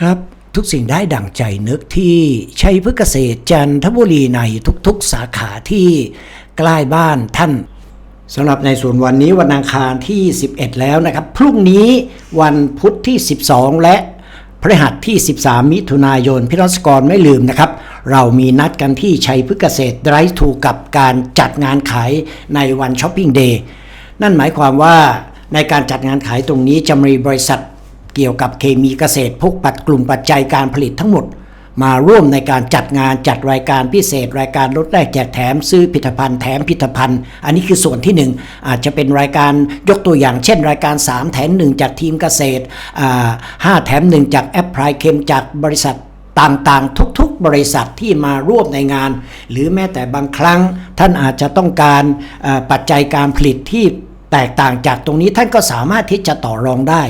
ครับทุกสิ่งได้ดั่งใจนึกที่ชัยพฤกษเกษตรจันทบุรีในทุกๆสาขาที่ใกล้บ้านท่านสำหรับในส่วนวันนี้วันอังคารที่ 11 แล้วนะครับ พรุ่งนี้วันพุธที่ 12 และพฤหัสที่ 13 มิถุนายนพี่รัศกรไม่ลืมนะครับ เรามีนัดกันที่ชัยพฤกษเกษตรไ i ทูกับการจัดงานขายในวันช้อปปิ้งเดย์นั่นหมายความว่าในการจัดงานขายตรงนี้จะมีบริษัท เกี่ยวกับเคมีเกษตรพกปัดกลุ่มปัจจัยการผลิตทั้งหมด มาร่วมในการจัดงานจัดรายการพิเศษ รายการลดแลกแจกแถมซื้อผลิตภัณฑ์แถมผลิตภัณฑ์ อันนี้คือส่วนที่หนึ่งอาจจะเป็นรายการยกตัวอย่างเช่น รายการ 3 แถม1จากทีมเกษตรห้าแถม1จากแอปพลายเคมจากบริษัทต่างๆ ทุกๆ บริษัทที่มาร่วมในงาน หรือแม้แต่บางครั้ง ท่านอาจจะต้องการปัจจัยการผลิตที่แตกต่างจากตรงนี้ท่านก็สามารถที่จะต่อรองได้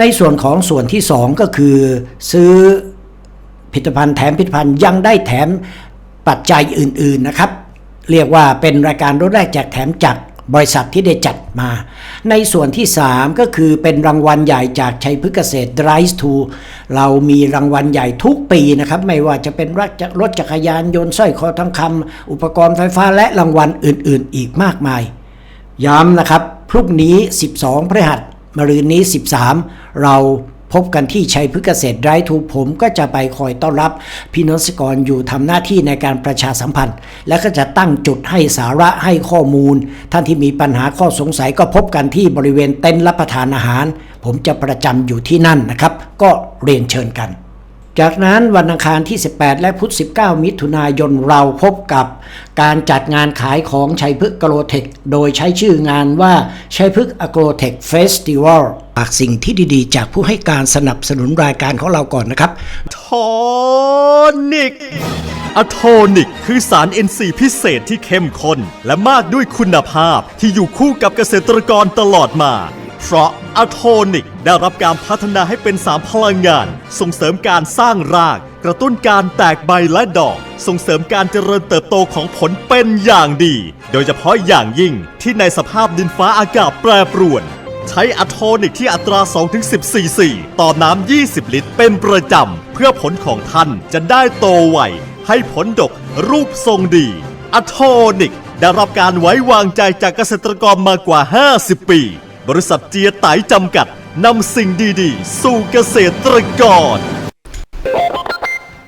ในส่วนของส่วนที่ 2 ก็คือซื้อผลิตภัณฑ์แถมผลิตภัณฑ์ยังได้แถมปัจจัยอื่น ๆนะครับ เรียกว่าเป็นรายการลดแรกแจกแถมจากบริษัทที่ได้จัดมา ในส่วนที่ 3 ก็คือเป็นรางวัลใหญ่จากชัยพฤกษ์เกษตร Drive to เรามีรางวัลใหญ่ทุกปีนะครับ ไม่ว่าจะเป็นรถจักรรถจักรยานยนต์สร้อยคอทองคำอุปกรณ์ไฟฟ้าและรางวัลอื่นๆ อีกมากมาย ย้ำนะครับ พรุ่งนี้ 12 พฤหัส มรืนนี้ 13 เราพบกันที่ชัยพฤกษ์เกษตรไร้ทูผมก็จะไปคอยต้อนรับพี่นสกรอยู่ทำหน้าที่ในการประชาสัมพันธ์ และก็จะตั้งจุดให้สาระให้ข้อมูล ท่านที่มีปัญหาข้อสงสัยก็พบกันที่บริเวณเต็นท์รับประทานอาหาร ผมจะประจำอยู่ที่นั่นนะครับ ก็เรียนเชิญกัน จากนั้นวันอังคารที่ 18 และพุธ19 มิถุนายนเราพบกับการจัดงานขายของชัยพฤกษ์กโรเทค โดยใช้ชื่องานว่าชัยพฤกษ์อโกรเทคเฟสติวัลฝากสิ่งที่ดีๆ จากผู้ให้การสนับสนุนรายการของเราก่อนนะครับโทนิกอะโทนิก คือสาร NC พิเศษที่เข้มข้นและมากด้วยคุณภาพที่อยู่คู่กับเกษตรกรตลอดมา เพราะอะโทนิกได้รับการพัฒนาให้เป็นสารพลังงาน ส่งเสริมการสร้างราก กระตุ้นการแตกใบและดอก ส่งเสริมการเจริญเติบโตของผลเป็นอย่างดี โดยเฉพาะอย่างยิ่งที่ในสภาพดินฟ้าอากาศแปรปรวน ใช้อะโทนิกที่อัตรา 2-10 ซีซีต่อน้ำ 20 ลิตร เป็นประจำ เพื่อผลของท่านจะได้โตไวให้ผลดกรูปทรงดีอะโทนิกได้รับการไว้วางใจจากเกษตรกรมากว่า 50 ปี บริษัทเจียไตจำกัดนำสิ่งดีๆ สู่เกษตรกร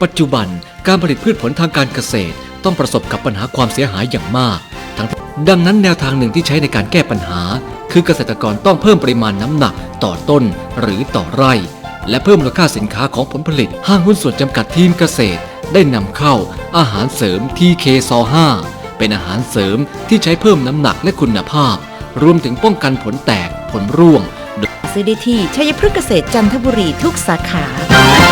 ปัจจุบันการผลิตพืชผลทางการเกษตร ต้องประสบกับปัญหาความเสียหายอย่างมากทั้งดังนั้นแนวทางหนึ่งที่ใช้ในการแก้ปัญหา คือเกษตรกรต้องเพิ่มปริมาณน้ำหนักต่อต้นหรือต่อไร่ และเพิ่มมูลค่าสินค้าของผลผลิต ห้างหุ้นส่วนจำกัดทีมเกษตร ได้นำเข้าอาหารเสริม TK ซ5เป็นอาหารเสริมที่ใช้เพิ่มน้ำหนักและคุณภาพ รวมถึงป้องกันผลแตกผลร่วง ซื้อได้ที่ชัยพฤกษเกษตรจันทบุรีทุกสาขา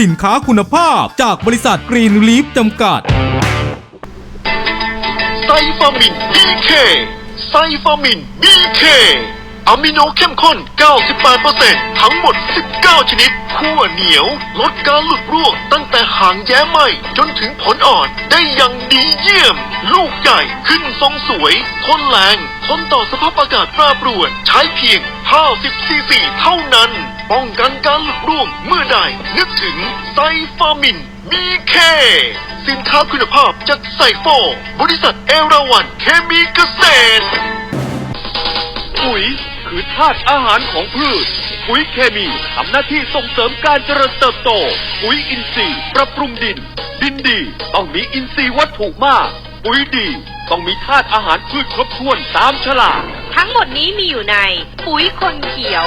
สินค้าคุณภาพจากบริษัทกรีนลีฟจำกัด ไซฟามินบีเคไซฟามินบีเค อะมิโนเข้มข้น 98%ทั้งหมด 19 ชนิดขั้วเหนียว ลดการหลุดร่วงตั้งแต่หางแย้ไหมจนถึงผลอ่อนได้อย่างดีเยี่ยม ลูกใหญ่ขึ้นทรงสวย ทนแรง ทนต่อสภาพอากาศแปรปรวน ใช้เพียง 50 ซีซีเท่านั้น ป้องกันการหลุดร่วงเมื่อใด นึกถึงไซฟามิน BK สินค้าคุณภาพจากไซโฟบริษัทเอราวันเคมีเกษตร ปุ๋ย คือธาตุอาหารของพืช ปุ๋ยเคมีทำหน้าที่ส่งเสริมการเจริญเติบโต ปุ๋ยอินทรีย์ปรับปรุงดิน ดินดีต้องมีอินทรีย์วัตถุมาก ปุ๋ยดีต้องมีธาตุอาหารพืชครบถ้วนตามฉลากทั้งหมดนี้มีอยู่ในปุ๋ยคนเขียว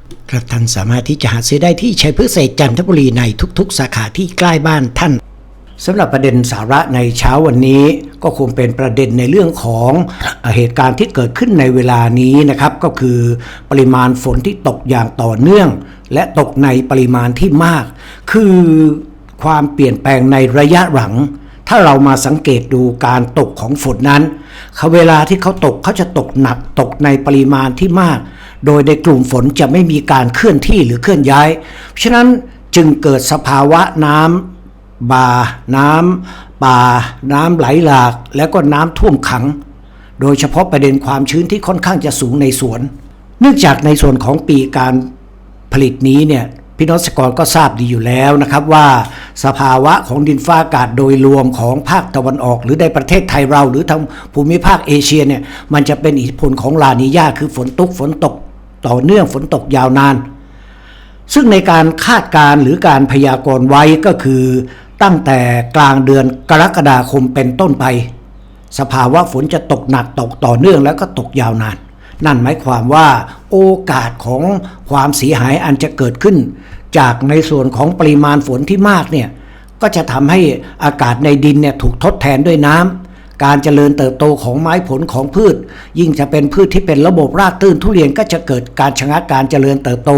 ครับท่านสามารถที่จะหาซื้อได้ที่ชัยพฤกษ์เศษจันทบุรีในทุกๆ สาขาที่ใกล้บ้านท่านสำหรับประเด็นสาระในเช้าวันนี้ก็คงเป็นประเด็นในเรื่องของเอ่อเหตุการณ์ที่เกิดขึ้นในเวลานี้นะครับก็คือปริมาณฝนที่ตกอย่างต่อเนื่อง และตกในปริมาณที่มาก คือความเปลี่ยนแปลงในระยะหลัง ถ้าเรามาสังเกตดูการตกของฝนนั้นเขาเวลาที่เขาตกเขาจะตกหนักตกในปริมาณที่มาก โดยในกลุ่มฝนจะไม่มีการเคลื่อนที่หรือเคลื่อนย้าย ฉะนั้นจึงเกิดสภาวะน้ำบา น้ำป่า น้ำไหลหลาก แล้วก็น้ำท่วมขัง โดยเฉพาะประเด็นความชื้นที่ค่อนข้างจะสูงในสวน เนื่องจากในส่วนของปีการผลิตนี้เนี่ยพี่น้องเกรก็ทราบดีอยู่แล้วนะครับว่า สภาวะของดินฟ้าอากาศโดยรวมของภาคตะวันออก หรือในประเทศไทยเราหรือทางภูมิภาคเอเชียเนี่ยมันจะเป็นอิทธิพลของลานีญาคือฝนตกฝนตก ต่อเนื่องฝนตกยาวนาน ซึ่งในการคาดการ์หรือการพยากรณ์ไว้ก็คือตั้งแต่กลางเดือนกรกฎาคมเป็นต้นไป สภาวะฝนจะตกหนักตกต่อเนื่องแล้วก็ตกยาวนาน นั่นหมายความว่าโอกาสของความเสียหายอันจะเกิดขึ้น จากในส่วนของปริมาณฝนที่มากเนี่ยก็จะทำให้อากาศในดินเนี่ยถูกทดแทนด้วยน้ำ การเจริญเติบโตของไม้ผลของพืช ยิ่งจะเป็นพืชที่เป็นระบบรากตื้นทุเรียนก็จะเกิดการชะงักการเจริญเติบโต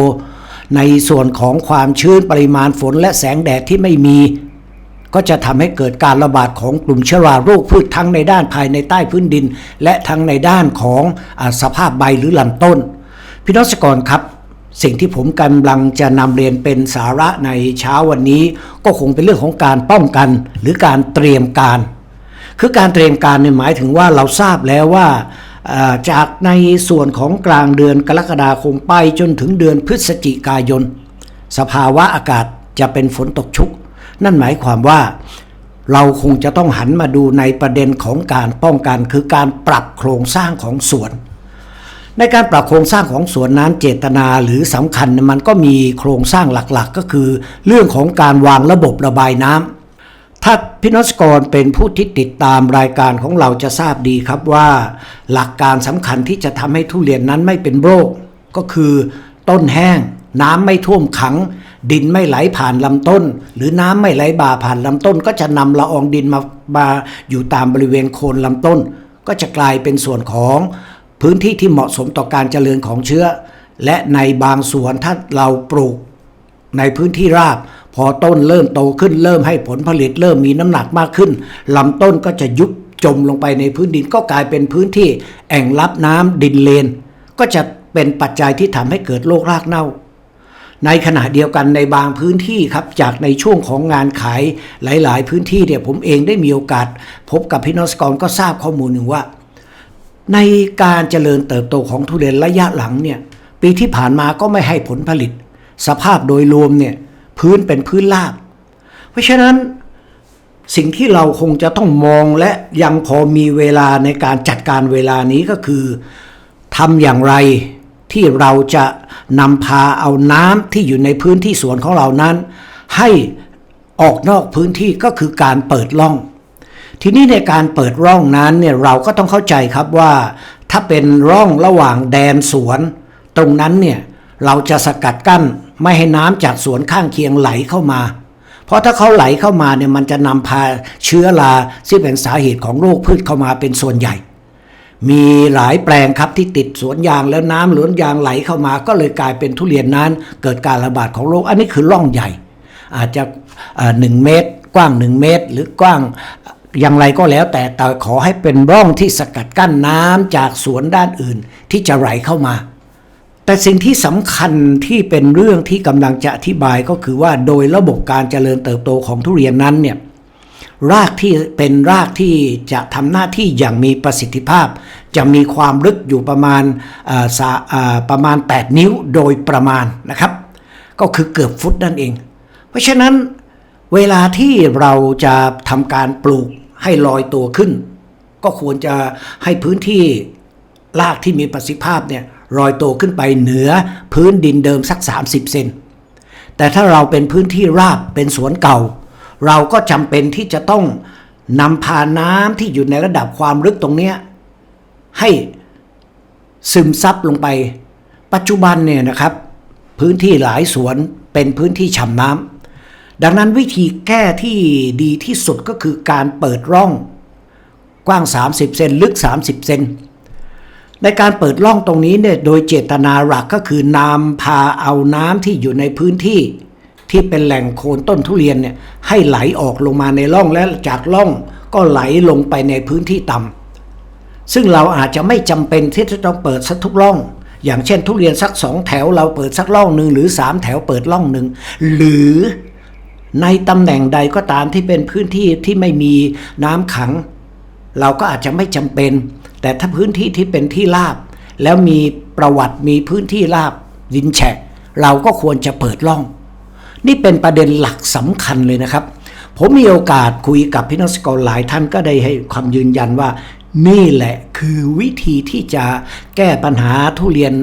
ในส่วนของความชื้นปริมาณฝนและแสงแดดที่ไม่มี ก็จะทำให้เกิดการระบาดของกลุ่มเชื้อราโรคพืชทั้งในด้านภายในใต้พื้นดิน และทั้งในด้านของอสภาพใบหรือลำต้น พี่น้องเกษตรกรครับสิ่งที่ผมกำลังจะนำเรียนเป็นสาระในเช้าวันนี้ ก็คงเป็นเรื่องของการป้องกันหรือการเตรียมการ คือการเตรียมการเนี่ยหมายถึงว่าเราทราบแล้วว่าจากในส่วนของกลางเดือนกรกฎาคมไปจนถึงเดือนพฤศจิกายน สภาวะอากาศจะเป็นฝนตกชุก นั่นหมายความว่าเราคงจะต้องหันมาดูในประเด็นของการป้องกัน คือการปรับโครงสร้างของสวน ในการปรับโครงสร้างของสวนนั้นเจตนาหรือสำคัญมันก็มีโครงสร้างหลักๆ ก็คือ เรื่องของการวางระบบระบายน้ำ ถ้าพี่นสกรเป็นผู้ที่ติดตามรายการของเราจะทราบดีครับว่า หลักการสำคัญที่จะทำให้ทุเรียนนั้นไม่เป็นโรค ก็คือต้นแห้ง น้ำไม่ท่วมขัง ดินไม่ไหลผ่านลำต้น หรือน้ำไม่ไหลบ่าผ่านลำต้น ก็จะนำละอองดินมามาอยู่ตามบริเวณโคนลำต้น ก็จะกลายเป็นส่วนของพื้นที่ที่เหมาะสมต่อการเจริญของเชื้อ และในบางส่วนถ้าเราปลูกในพื้นที่ราบ พอต้นเริ่มโตขึ้นเริ่มให้ผลผลิตเริ่มมีน้ำหนักมากขึ้นลำต้นก็จะยุบจมลงไปในพื้นดินก็กลายเป็นพื้นที่แอ่งรับน้ำดินเลน ก็จะเป็นปัจจัยที่ทำให้เกิดโรครากเน่า ในขณะเดียวกันในบางพื้นที่ครับจากในช่วงของงานขายหลาย ๆ พื้นที่เนี่ยผมเองได้มีโอกาส พบกับพี่นองเกรกรก็ทราบข้อมูลหนึ่งว่า ในการเจริญเติบโตของทุเรียนระยะหลังเนี่ยปีที่ผ่านมาก็ไม่ให้ผลผลิต สภาพโดยรวมเนี่ย พื้นเป็นพื้นราบ เพราะฉะนั้นสิ่งที่เราคงจะต้องมองและยังพอมีเวลาในการจัดการเวลานี้ก็คือทำอย่างไรที่เราจะนำพาเอาน้ำที่อยู่ในพื้นที่สวนของเรานั้น ให้ออกนอกพื้นที่ก็คือการเปิดร่อง ทีนี้ในการเปิดร่องนั้นเนี่ยเราก็ต้องเข้าใจครับว่า ถ้าเป็นร่องระหว่างแดนสวน ตรงนั้นเนี่ยเราจะสกัดกั้น ไม่ให้น้ำจากสวนข้างเคียงไหลเข้ามา เพราะถ้าเขาไหลเข้ามาเนี่ยมันจะนำพาเชื้อราที่เป็นสาเหตุของโรคพืชเข้ามาเป็นส่วนใหญ่ มีหลายแปลงครับที่ติดสวนยางแล้วน้ำหลวนยางไหลเข้ามา ก็เลยกลายเป็นทุเรียนนั้น เกิดการระบาดของโรคอันนี้คือร่องใหญ่ อาจจะหนึ่งเมตร กว้าง 1 เมตร หรือกว้างอย่างไรก็แล้วแต่แต่ขอให้เป็นร่องที่สกัดกั้นน้ำจากสวนด้านอื่นที่จะไหลเข้ามา แต่สิ่งที่สำคัญที่เป็นเรื่องที่กำลังจะอธิบายก็คือว่าโดยระบบการเจริญเติบโตของทุเรียนนั้นเนี่ยรากที่เป็นรากที่จะทำหน้าที่อย่างมีประสิทธิภาพ จะมีความลึกอยู่ประมาณาประมาณ 8 นิ้วโดยประมาณนะครับ ก็คือเกือบฟุตนั่นเอง เพราะฉะนั้นเวลาที่เราจะทำการปลูกให้ลอยตัวขึ้น ก็ควรจะให้พื้นที่รากที่มีประสิทธิภาพเนี่ย ลอยตัวขึ้นไปเหนือพื้นดินเดิมสัก 30 เซนแต่ถ้าเราเป็นพื้นที่ราบเป็นสวนเก่า เราก็จำเป็นที่จะต้องนำพาน้ำที่อยู่ในระดับความลึกตรงนี้ให้ซึมซับลงไป ปัจจุบันเนี่ยนะครับ พื้นที่หลายสวนเป็นพื้นที่ฉ่ำน้ำดังนั้นวิธีแก้ที่ดีที่สุดก็คือการเปิดร่องกว้าง 30 เซนลึก 30 เซน ในการเปิดร่องตรงนี้เนี่ยโดยเจตนาหลักก็คือนำพาเอาน้ำที่อยู่ในพื้นที่ ที่เป็นแหล่งโคนต้นทุเรียนเนี่ยให้ไหลออกลงมาในร่องและจากร่องก็ไหลลงไปในพื้นที่ต่ำซึ่งเราอาจจะไม่จำเป็นที่จะต้องเปิดสักทุกร่อง อย่างเช่นทุเรียนสักสองแถวเราเปิดสักร่องหนึ่งหรือสามแถวเปิดร่องหนึ่งหรือในตำแหน่งใดก็ตามที่เป็นพื้นที่ที่ไม่มีน้ำขัง เราก็อาจจะไม่จำเป็น แต่ถ้าพื้นที่ที่เป็นที่ราบ แล้วมีประวัติมีพื้นที่ราบดินแฉะ เราก็ควรจะเปิดร่อง นี่เป็นประเด็นหลักสำคัญเลยนะครับ ผมมีโอกาสคุยกับพี่นักสกรหลายท่านก็ได้ให้ความยืนยันว่านี่แหละคือวิธีที่จะแก้ปัญหาทุเรียน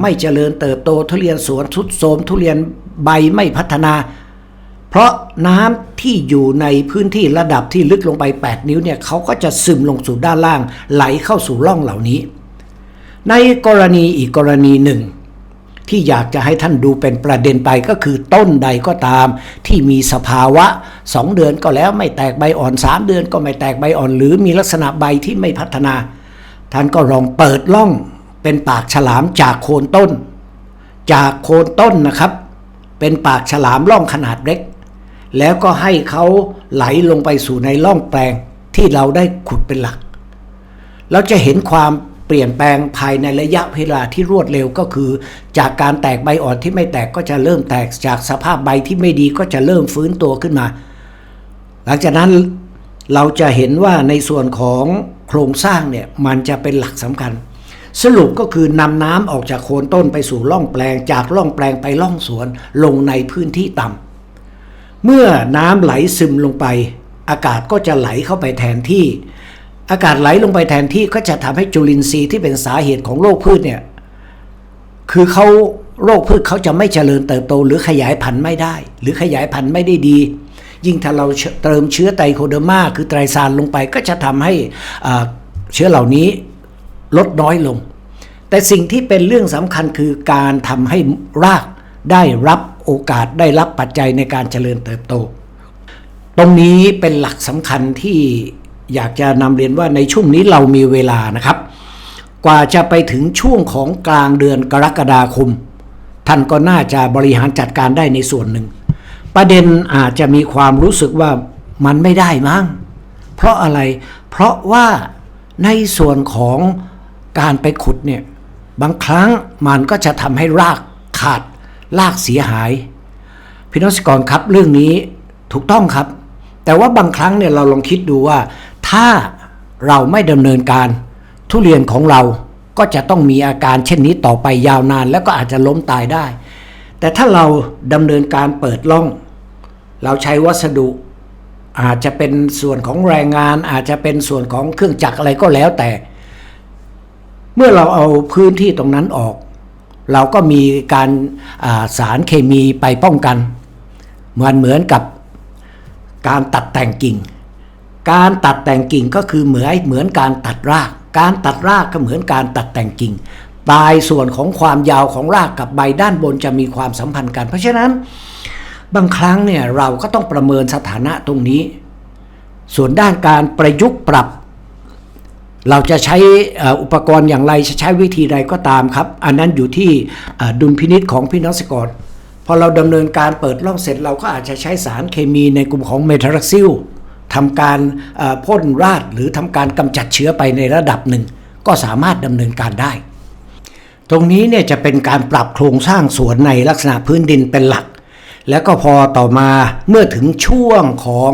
ไม่เจริญเติบโตทุเรียนสวนทุดโทมทุเรียนใบไม่พัฒนา เพราะน้ำที่อยู่ในพื้นที่ระดับที่ลึกลงไป 8 นิ้วเนี่ยเขาก็จะซึมลงสู่ด้านล่าง ไหลเข้าสู่ร่องเหล่านี้ ในกรณีอีกกรณีหนึ่ง ที่อยากจะให้ท่านดูเป็นประเด็นไปก็คือต้นใดก็ตาม ที่มีสภาวะ 2 เดือนก็แล้วไม่แตกใบอ่อน 3 เดือนก็ไม่แตกใบอ่อน หรือมีลักษณะใบที่ไม่พัฒนา ท่านก็ลองเปิดร่องเป็นปากฉลามจากโคนต้น จากโคนต้นนะครับ เป็นปากฉลามร่องขนาดเล็ก แล้วก็ให้เขาไหลลงไปสู่ในร่องแปลงที่เราได้ขุดเป็นหลัก เราจะเห็นความเปลี่ยนแปลงภายในระยะเวลาที่รวดเร็วก็คือ จากการแตกใบอ่อนที่ไม่แตกก็จะเริ่มแตกจากสภาพใบที่ไม่ดีก็จะเริ่มฟื้นตัวขึ้นมา หลังจากนั้นเราจะเห็นว่าในส่วนของโครงสร้างเนี่ยมันจะเป็นหลักสำคัญ สรุปก็คือนำน้ำออกจากโคนต้นไปสู่ร่องแปลงจากร่องแปลงไปร่องสวนลงในพื้นที่ต่ำ เมื่อน้ำไหลซึมลงไป อากาศก็จะไหลเข้าไปแทนที่ อากาศไหลลงไปแทนที่ก็จะทำให้จุลินทรีย์ที่เป็นสาเหตุของโรคพืชเนี่ยคือเขาโรคพืชเขาจะไม่เจริญเติบโต หรือขยายพันธุ์ไม่ได้ หรือขยายพันธุ์ไม่ได้ดี ยิ่งถ้าเราเติมเชื้อไตรโคเดอร์มาคือไตรซานลงไปก็จะทำให้เชื้อเหล่านี้ลดน้อยลง แต่สิ่งที่เป็นเรื่องสำคัญคือการทำให้รากได้รับ โอกาสได้รับปัจจัยในการเจริญเติบโต ตรงนี้เป็นหลักสำคัญที่อยากจะนำเรียนว่าในช่วงนี้เรามีเวลานะครับ กว่าจะไปถึงช่วงของกลางเดือนกรกฎาคม ท่านก็น่าจะบริหารจัดการได้ในส่วนหนึ่ง ประเด็นอาจจะมีความรู้สึกว่ามันไม่ได้มั้งเพราะอะไร เพราะว่าในส่วนของการไปขุดเนี่ยบางครั้งมันก็จะทำให้รากขาด รากเสียหาย พี่น้องสกรครับเรื่องนี้ถูกต้องครับ แต่ว่าบางครั้งเนี่ยเราลองคิดดูว่า ถ้าเราไม่ดำเนินการ ทุเรียนของเราก็จะต้องมีอาการเช่นนี้ต่อไปยาวนาน แล้วก็อาจจะล้มตายได้ แต่ถ้าเราดำเนินการเปิดร่อง เราใช้วัสดุอาจจะเป็นส่วนของแรงงาน อาจจะเป็นส่วนของเครื่องจักรอะไรก็แล้วแต่ เมื่อเราเอาพื้นที่ตรงนั้นออก เราก็มีการาสารเคมีไปป้องกัน เหมือนเหมือนกับการตัดแต่งกิ่ง การตัดแต่งกิ่งก็คือเหมือนเหมือนการตัดราก การตัดรากก็เหมือนการตัดแต่งกิ่งปลายส่วนของความยาวของรากกับใบด้านบนจะมีความสัมพันธ์กัน เพราะฉะนั้นบางครั้งเนี่ยเราก็ต้องประเมินสถานะตรงนี้ ส่วนด้านการประยุกต์ปรับ เราจะใช้อุปกรณ์อย่างไรจะใช้วิธีใดก็ตามครับ อันนั้นอยู่ที่ดุลพินิษของพี่น้องเกษตรกรพอเราดำเนินการเปิดร่องเสร็จเราก็อาจจะใช้สารเคมีในกลุ่มของเมทารักซิลทำการพ่นราดหรือทำการกำจัดเชื้อไปในระดับหนึ่ง ก็สามารถดำเนินการได้ ตรงนี้เนี่ยจะเป็นการปรับโครงสร้างสวนในลักษณะพื้นดินเป็นหลัก แล้วก็พอต่อมาเมื่อถึงช่วงของ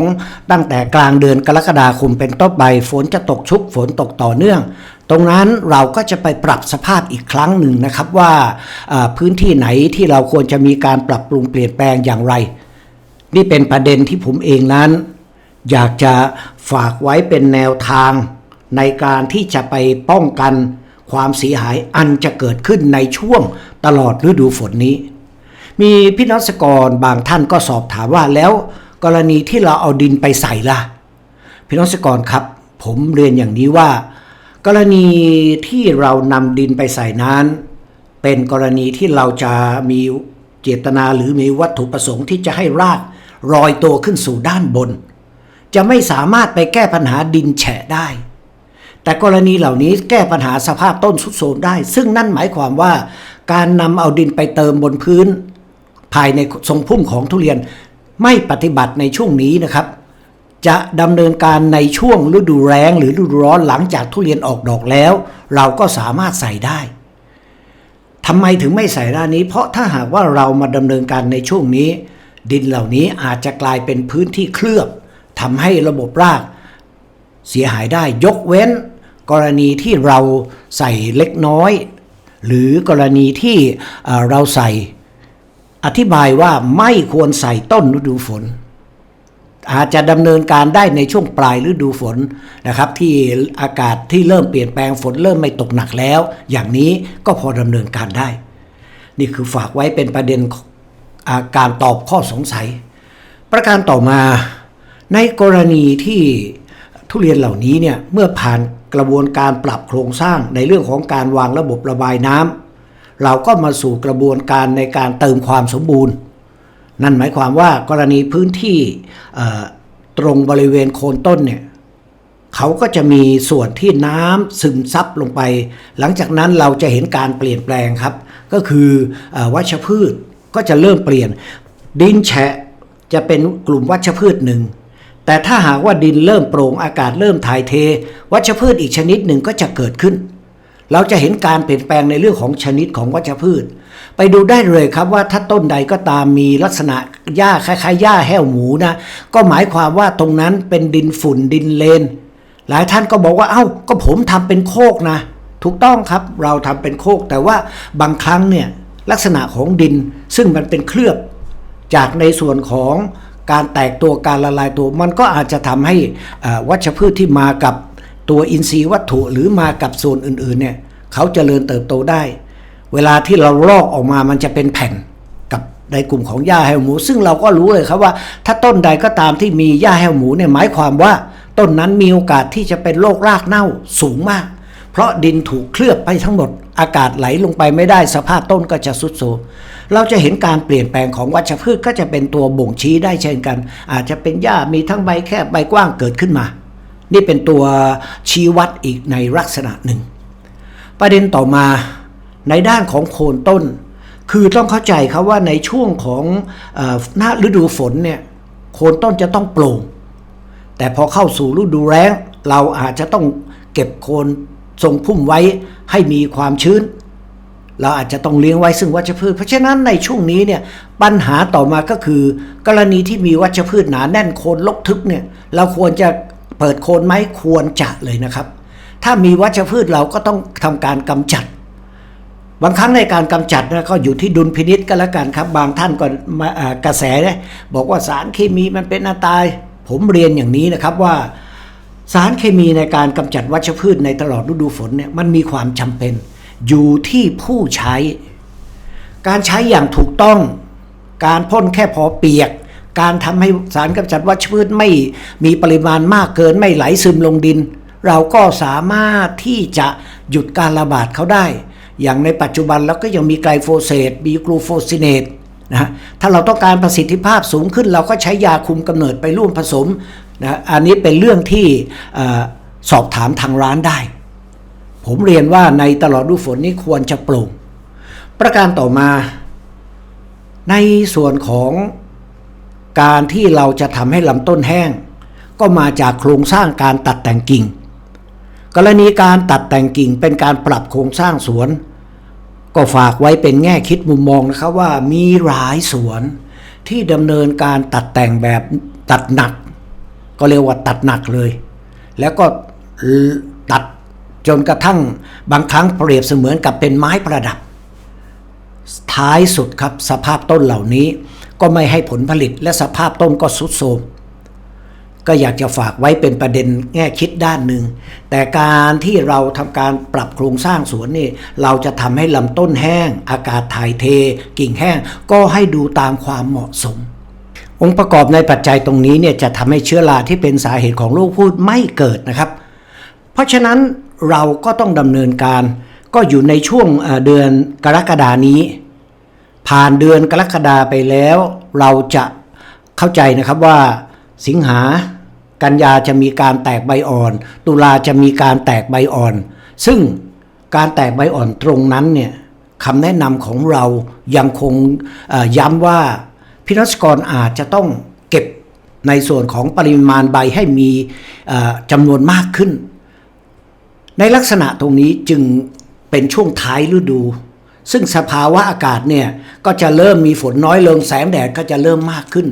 ตั้งแต่กลางเดือนกรกฎาคมเป็นต้นไปฝนจะตกชุกฝนตกต่อเนื่อง ตรงนั้นเราก็จะไปปรับสภาพอีกครั้งหนึ่งนะครับว่าพื้นที่ไหนที่เราควรจะมีการปรับปรุงเปลี่ยนแปลงอย่างไร นี่เป็นประเด็นที่ผมเองนั้น อยากจะฝากไว้เป็นแนวทางในการที่จะไปป้องกันความเสียหายอันจะเกิดขึ้นในช่วงตลอดฤดูฝนนี้ มีพี่น้องสกรบางท่านก็สอบถามว่าแล้วกรณีที่เราเอาดินไปใส่ล่ะ พี่น้องสกรครับ ผมเรียนอย่างนี้ว่า กรณีที่เรานำดินไปใส่นั้น เป็นกรณีที่เราจะมีเจตนาหรือมีวัตถุประสงค์ที่จะให้รากรอยตัวขึ้นสู่ด้านบน จะไม่สามารถไปแก้ปัญหาดินแฉะได้ แต่กรณีเหล่านี้แก้ปัญหาสภาพต้นสุดโทรมได้ ซึ่งนั่นหมายความว่า การนำเอาดินไปเติมบนพื้น ภายในทรงพุ่มของทุเรียนไม่ปฏิบัติในช่วงนี้นะครับ จะดำเนินการในช่วงฤดูแล้งหรือฤดูร้อนหลังจากทุเรียนออกดอกแล้ว เราก็สามารถใส่ได้ทำไมถึงไม่ใส่ด้านนี้ เพราะถ้าหากว่าเรามาดำเนินการในช่วงนี้ ดินเหล่านี้อาจจะกลายเป็นพื้นที่เคลือบทำให้ระบบรากเสียหายได้ยกเว้น กรณีที่เราใส่เล็กน้อย หรือกรณีที่เราใส่ อธิบายว่าไม่ควรใส่ต้นฤดูฝน อาจจะดำเนินการได้ในช่วงปลายฤดูฝนนะครับ ที่อากาศที่เริ่มเปลี่ยนแปลงฝนเริ่มไม่ตกหนักแล้ว อย่างนี้ก็พอดำเนินการได้ นี่คือฝากไว้เป็นประเด็นอาการตอบข้อสงสัย ประการต่อมาในกรณีที่ทุเรียนเหล่านี้เนี่ยเมื่อผ่านกระบวนการปรับโครงสร้างในเรื่องของการวางระบบระบายน้ำ เราก็มาสู่กระบวนการในการเติมความสมบูรณ์ นั่นหมายความว่ากรณีพื้นที่ตรงบริเวณโคนต้นเนี่ยเขาก็จะมีส่วนที่น้ำซึมซับลงไป หลังจากนั้นเราจะเห็นการเปลี่ยนแปลงครับ ก็คือออวัชพืชก็จะเริ่มเปลี่ยน ดินแฉะจะเป็นกลุ่มวัชพืชหนึ่งแต่ถ้าหากว่าดินเริ่มโปร่งอากาศเริ่มถ่ายเท วัชพืชอีกชนิดหนึ่งก็จะเกิดขึ้น เราจะเห็นการเปลี่ยนแปลงในเรื่องของชนิดของวัชพืช ไปดูได้เลยครับว่าถ้าต้นใดก็ตามมีลักษณะหญ้าคล้ายๆหญ้าแห้วหมูนะก็หมายความว่าตรงนั้นเป็นดินฝุ่นดินเลน หลายท่านก็บอกว่าเอ้าก็ผมทำเป็นโคกนะ ถูกต้องครับเราทำเป็นโคก แต่ว่าบางครั้งเนี่ยลักษณะของดินซึ่งมันเป็นเคลือบจากในส่วนของการแตกตัวการละลายตัว มันก็อาจจะทำให้วัชพืชที่มากับ ตัวอินทรีย์วัตถุหรือมากับส่วนอื่นๆเนี่ยเขาเจริญเติบโตได้ เวลาที่เราลอกออกมามันจะเป็นแผ่นกับในกลุ่มของหญ้าแห้วหมู ซึ่งเราก็รู้เลยครับว่า ถ้าต้นใดก็ตามที่มีหญ้าแห้วหมูเนี่ยหมายความว่า ต้นนั้นมีโอกาสที่จะเป็นโรครากเน่าสูงมาก เพราะดินถูกเคลือบไปทั้งหมด อากาศไหลลงไปไม่ได้สภาพต้นก็จะสุดโทรมเราจะเห็นการเปลี่ยนแปลงของวัชพืชก็จะเป็นตัวบ่งชี้ได้เช่นกัน อาจจะเป็นหญ้ามีทั้งใบแคบใบกว้างเกิดขึ้นมา นี่เป็นตัวชี้วัดอีกในลักษณะหนึ่ง ประเด็นต่อมาในด้านของโคนต้น คือต้องเข้าใจครับว่าในช่วงของหน้าฤดูฝนเนี่ยโคนต้นจะต้องโปร่ง แต่พอเข้าสู่ฤดูแล้งเราอาจจะต้องเก็บโคนทรงพุ่มไว้ให้มีความชื้น เราอาจจะต้องเลี้ยงไว้ซึ่งวัชพืช เพราะฉะนั้นในช่วงนี้เนี่ยปัญหาต่อมาก็คือ กรณีที่มีวัชพืชหนาแน่นโคนลกทึบเนี่ยเราควรจะ เปิดโคนไหมควรจะเลยนะครับ ถ้ามีวัชพืชเราก็ต้องทำการกำจัด บางครั้งในการกำจัดนะก็อยู่ที่ดุลพินิษก็แล้วกันครับ บางท่านก็มากระแสเนี่ยบอกว่าสารเคมีมันเป็นอันตราย ผมเรียนอย่างนี้นะครับว่าสารเคมีในการกำจัดวัชพืชในตลอดฤดูฝนเนี่ยมันมีความจำเป็น อยู่ที่ผู้ใช้ การใช้อย่างถูกต้อง การพ่นแค่พอเปียก การทำให้สารกำจัดวัชพืชไม่มีปริมาณมากเกินไม่ไหลซึมลงดิน เราก็สามารถที่จะหยุดการระบาดเขาได้ อย่างในปัจจุบันเราก็ยังมีไกลโฟเสตมีกลูโฟซิเนตนะฮะถ้าเราต้องการประสิทธิภาพสูงขึ้น เราก็ใช้ยาคุมกำเนิดไปร่วมผสมนะอันนี้เป็นเรื่องที่สอบถามทางร้านได้ ผมเรียนว่าในตลอดฤดูฝนนี้ควรจะปลูกประการต่อมา ในส่วนของ การที่เราจะทำให้ลำต้นแห้ง ก็มาจากโครงสร้างการตัดแต่งกิ่ง กรณีการตัดแต่งกิ่งเป็นการปรับโครงสร้างสวน ก็ฝากไว้เป็นแง่คิดมุมมองนะครับว่ามีหลายสวนที่ดำเนินการตัดแต่งแบบตัดหนัก ก็เรียกว่าตัดหนักเลย แล้วก็ตัดจนกระทั่งบางครั้งเปรียบเสมือนกับเป็นไม้ประดับ ท้ายสุดครับสภาพต้นเหล่านี้ ก็ไม่ให้ผลผลิตและสภาพต้นก็ทรุดโทรมก็อยากจะฝากไว้เป็นประเด็นแง่คิดด้านหนึ่ง แต่การที่เราทำการปรับโครงสร้างสวนนี่เราจะทำให้ลำต้นแห้ง อากาศถ่ายเท กิ่งแห้ง ก็ให้ดูตามความเหมาะสม องค์ประกอบในปัจจัยตรงนี้เนี่ยจะทำให้เชื้อราที่เป็นสาเหตุของโรคพืชไม่เกิดนะครับ เพราะฉะนั้นเราก็ต้องดำเนินการ ก็อยู่ในช่วงเดือนกรกฎานี้ ผ่านเดือนกรกฎาไปแล้ว เราจะเข้าใจนะครับว่าสิงหากันยาจะมีการแตกใบอ่อน ตุลาจะมีการแตกใบอ่อน ซึ่งการแตกใบอ่อนตรงนั้นเนี่ยคำแนะนำของเรายังคงย้ำว่าพิรัศกรอาจจะต้องเก็บในส่วนของปริมาณใบให้มีจำนวนมากขึ้น ในลักษณะตรงนี้จึงเป็นช่วงท้ายฤดู ซึ่งสภาวะอากาศเนี่ยก็จะเริ่มมีฝนน้อยลงแสงแดดก็จะเริ่มมากขึ้น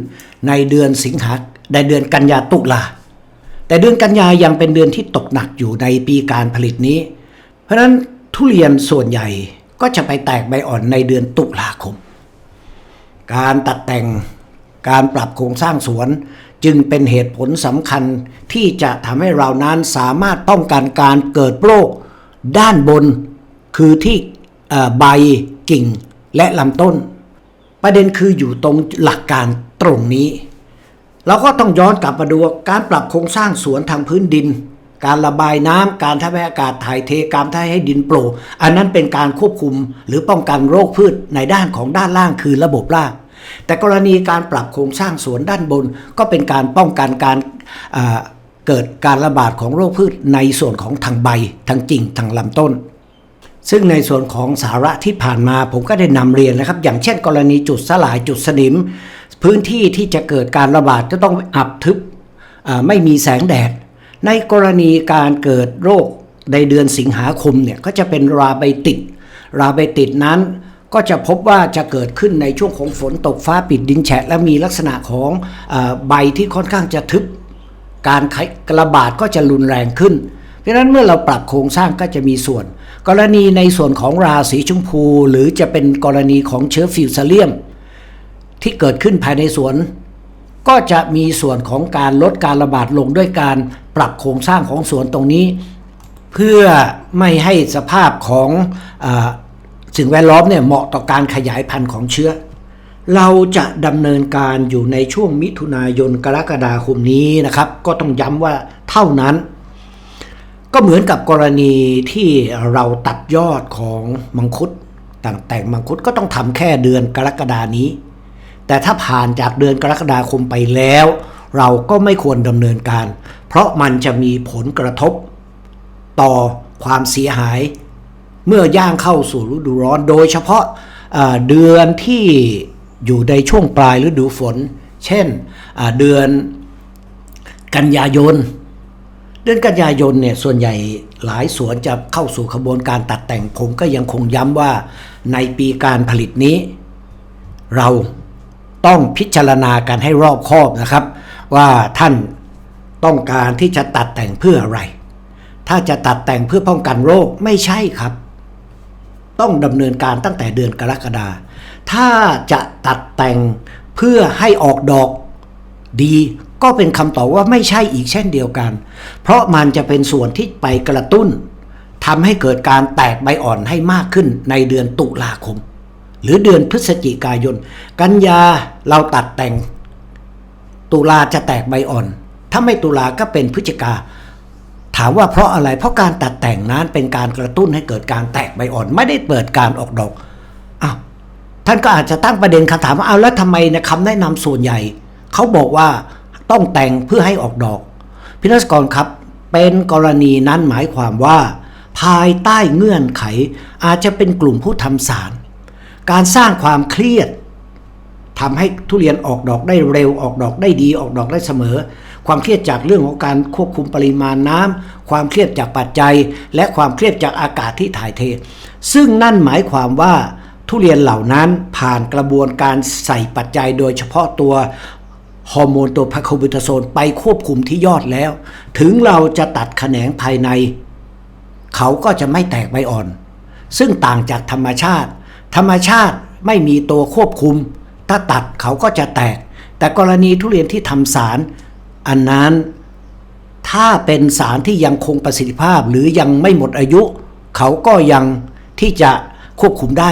ในเดือนสิงหาในเดือนกันยาตุลาแต่เดือนกันยายังเป็นเดือนที่ตกหนักอยู่ในปีการผลิตนี้ เพราะฉะนั้นทุเรียนส่วนใหญ่ก็จะไปแตกใบอ่อนในเดือนตุลาคม การตัดแต่งการปรับโครงสร้างสวนจึงเป็นเหตุผลสำคัญที่จะทำให้เรานั้นสามารถป้องกันการเกิดโรคด้านบน คือที่ ใบกิ่งและลำต้น ประเด็นคืออยู่ตรงหลักการตรงนี้ เราก็ต้องย้อนกลับมาดูการปรับโครงสร้างสวนทางพื้นดิน การระบายน้ำการทำให้อากาศถ่ายเทการทำให้ดินโปร่งอันนั้นเป็นการควบคุมหรือป้องกันโรคพืชในด้านของด้านล่างคือระบบรากแต่กรณีการปรับโครงสร้างสวนด้านบน ก็เป็นการป้องกันการเกิดการระบาดของโรคพืชในส่วนของทางใบทางกิ่งทางลำต้น ซึ่งในส่วนของสาระที่ผ่านมาผมก็ได้นำเรียนนะครับ อย่างเช่นกรณีจุดสลายจุดสนิม พื้นที่ที่จะเกิดการระบาดก็ต้องอับทึบไม่มีแสงแดด ในกรณีการเกิดโรคในเดือนสิงหาคมเนี่ยก็จะเป็นราไบติด ราไบติดนั้นก็จะพบว่าจะเกิดขึ้นในช่วงของฝนตกฟ้าปิดดินแฉะ และมีลักษณะของอใบที่ค่อนข้างจะทึบ การระบาดก็จะรุนแรงขึ้น เพราะฉะนั้นเมื่อเราปรับโครงสร้างก็จะมีส่วน กรณีในส่วนของราสีชมพู หรือจะเป็นกรณีของเชื้อฟิวซาเลียม ที่เกิดขึ้นภายในสวน ก็จะมีส่วนของการลดการระบาดลงด้วยการปรับโครงสร้างของสวนตรงนี้ เพื่อไม่ให้สภาพของอสิ่งแวดล้อมเนี่ยเหมาะต่อการขยายพันธุ์ของเชื้อ เราจะดำเนินการอยู่ในช่วงมิถุนายนกรกฎาคมนี้นะครับ ก็ต้องย้ำว่าเท่านั้น ก็เหมือนกับกรณีที่เราตัดยอดของมังคุดต่างแต่งมังคุดก็ต้องทำแค่เดือนกรกฎานี้ แต่ถ้าผ่านจากเดือนกรกฎาคมไปแล้ว เราก็ไม่ควรดำเนินการ เพราะมันจะมีผลกระทบ ต่อความเสียหาย เมื่อย่างเข้าสู่ฤดูร้อน โดยเฉพาะเอ่อเดือนที่อยู่ในช่วงปลายฤดูฝน เช่นเดือนกันยายน เดือนกันยายนเนี่ยส่วนใหญ่หลายสวนจะเข้าสู่ขบวนการตัดแต่งผมก็ยังคงย้ำว่าในปีการผลิตนี้ เราต้องพิจารณากันให้รอบคอบนะครับ ว่าท่านต้องการที่จะตัดแต่งเพื่ออะไร ถ้าจะตัดแต่งเพื่อป้องกันโรคไม่ใช่ครับ ต้องดำเนินการตั้งแต่เดือนกรกฎาถ้าจะตัดแต่งเพื่อให้ออกดอกดี ก็เป็นคำตอบว่าไม่ใช่อีกเช่นเดียวกัน เพราะมันจะเป็นส่วนที่ไปกระตุ้นทำให้เกิดการแตกใบอ่อนให้มากขึ้นในเดือนตุลาคม หรือเดือนพฤศจิกายน กันยาเราตัดแต่ง ตุลาจะแตกใบอ่อน ถ้าไม่ตุลาก็เป็นพฤศจิกา ถามว่าเพราะอะไรเพราะการตัดแต่งนั้นเป็นการกระตุ้นให้เกิดการแตกใบอ่อน ไม่ได้เปิดการออกดอกอ้าวท่านก็อาจจะตั้งประเด็นคำถามว่าเอาแล้วทำไมในคำแนะนำส่วนใหญ่เขาบอกว่า ต้องแต่งเพื่อให้ออกดอก พินักกรครับ เป็นกรณีนั้นหมายความว่า ภายใต้เงื่อนไขอาจจะเป็นกลุ่มผู้ทำสาร การสร้างความเครียดทำให้ทุเรียนออกดอกได้เร็วออกดอกได้ดีออกดอกได้เสมอ ความเครียดจากเรื่องของการควบคุมปริมาณน้ำความเครียดจากปัจจัย และความเครียดจากอากาศที่ถ่ายเท ซึ่งนั่นหมายความว่าทุเรียนเหล่านั้นผ่านกระบวนการใส่ปัจจัยโดยเฉพาะตัว ฮอร์โมนตัวพาโคบิทาโซนไปควบคุมที่ยอดแล้ว ถึงเราจะตัดแขนงภายใน เขาก็จะไม่แตกใบอ่อน ซึ่งต่างจากธรรมชาติ ธรรมชาติไม่มีตัวควบคุม ถ้าตัดเขาก็จะแตก แต่กรณีทุเรียนที่ทำสาร อันนั้นถ้าเป็นสารที่ยังคงประสิทธิภาพหรือยังไม่หมดอายุ เขาก็ยังที่จะควบคุมได้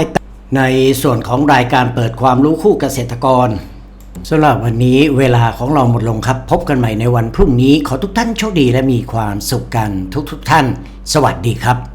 ในส่วนของรายการเปิดความรู้คู่เกษตรกร สำหรับวันนี้เวลาของเราหมดลงครับ พบกันใหม่ในวันพรุ่งนี้ ขอทุกท่านโชคดีและมีความสุขกันทุกๆทท่าน สวัสดีครับ